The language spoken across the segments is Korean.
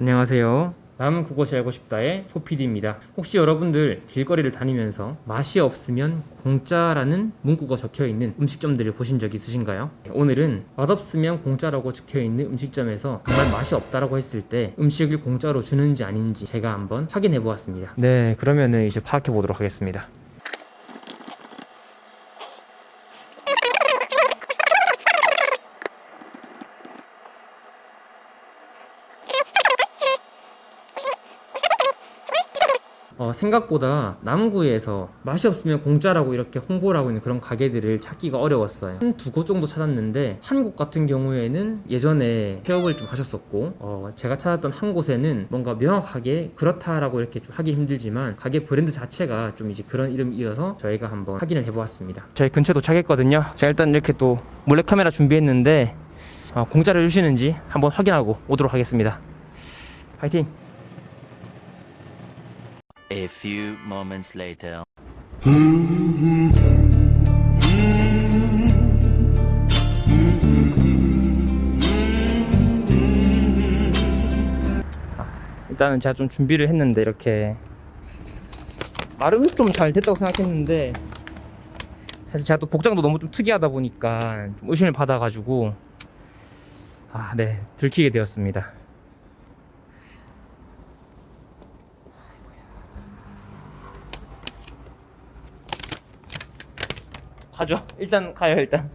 안녕하세요. 남 그것이 알고 싶다의 소피디입니다. 혹시 여러분들 길거리를 다니면서 맛이 없으면 공짜라는 문구가 적혀 있는 음식점들을 보신 적 있으신가요? 오늘은 맛없으면 공짜라고 적혀 있는 음식점에서 정말 맛이 없다라고 했을 때 음식을 공짜로 주는지 아닌지 제가 한번 확인해 보았습니다. 네, 그러면은 이제 파악해 보도록 하겠습니다. 어, 생각보다 남구에서 맛이 없으면 공짜라고 이렇게 홍보를 하고 있는 그런 가게들을 찾기가 어려웠어요. 한 두 곳 정도 찾았는데 한 곳 같은 경우에는 예전에 폐업을 좀 하셨었고 어, 제가 찾았던 한 곳에는 뭔가 명확하게 그렇다라고 이렇게 좀 하기 힘들지만 가게 브랜드 자체가 좀 이제 그런 이름이어서 저희가 한번 확인을 해보았습니다. 저희 근처에 도착했거든요. 제가 일단 이렇게 또 몰래카메라 준비했는데 어, 공짜로 주시는지 한번 확인하고 오도록 하겠습니다. 파이팅! A few moments later. 일단은 제가 좀 준비를 했는데 이렇게 말은 좀 잘 됐다고 생각했는데 사실 제가 또 복장도 너무 좀 특이하다 보니까 좀 의심을 받아가지고 아 네 들키게 되었습니다 가죠. 일단 가요 일단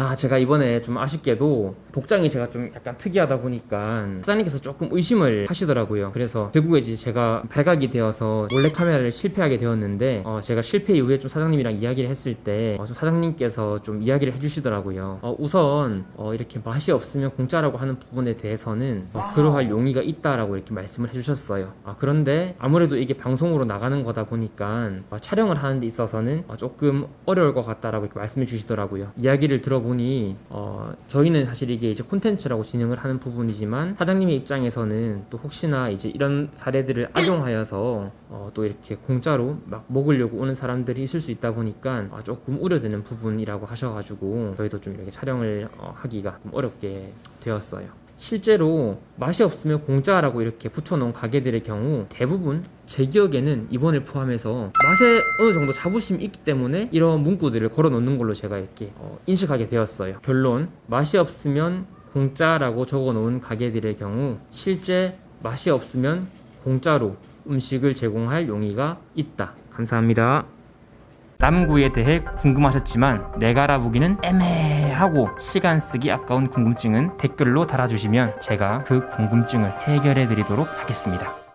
아, 제가 이번에 좀 아쉽게도 복장이 제가 좀 약간 특이하다 보니까 사장님께서 조금 의심을 하시더라고요. 그래서 결국에 이제 제가 발각이 되어서 몰래 카메라를 실패하게 되었는데, 어, 제가 실패 이후에 좀 사장님이랑 이야기를 했을 때, 어, 좀 사장님께서 좀 이야기를 해주시더라고요. 어, 우선, 어, 이렇게 맛이 없으면 공짜라고 하는 부분에 대해서는, 어, 그러할 용의가 있다라고 이렇게 말씀을 해주셨어요. 아, 그런데 아무래도 이게 방송으로 나가는 거다 보니까, 어, 촬영을 하는 데 있어서는 어, 조금 어려울 것 같다라고 말씀해 주시더라고요. 이야기를 들어 보니, 어, 저희는 사실 이게 이제 콘텐츠라고 진행을 하는 부분이지만, 사장님의 입장에서는 또 혹시나 이제 이런 사례들을 악용하여서, 어, 또 이렇게 공짜로 막 먹으려고 오는 사람들이 있을 수 있다 보니까, 아, 조금 우려되는 부분이라고 하셔가지고, 저희도 좀 이렇게 촬영을 어, 하기가 좀 어렵게 되었어요. 실제로 맛이 없으면 공짜라고 이렇게 붙여놓은 가게들의 경우 대부분 제 기억에는 이번을 포함해서 맛에 어느 정도 자부심이 있기 때문에 이런 문구들을 걸어 놓는 걸로 제가 이렇게 어, 인식하게 되었어요. 결론 맛이 없으면 공짜라고 적어 놓은 가게들의 경우 실제 맛이 없으면 공짜로 음식을 제공할 용의가 있다. 감사합니다. 남구에 대해 궁금하셨지만 내가 알아보기는 애매하고 시간 쓰기 아까운 궁금증은 댓글로 달아주시면 제가 그 궁금증을 해결해 드리도록 하겠습니다.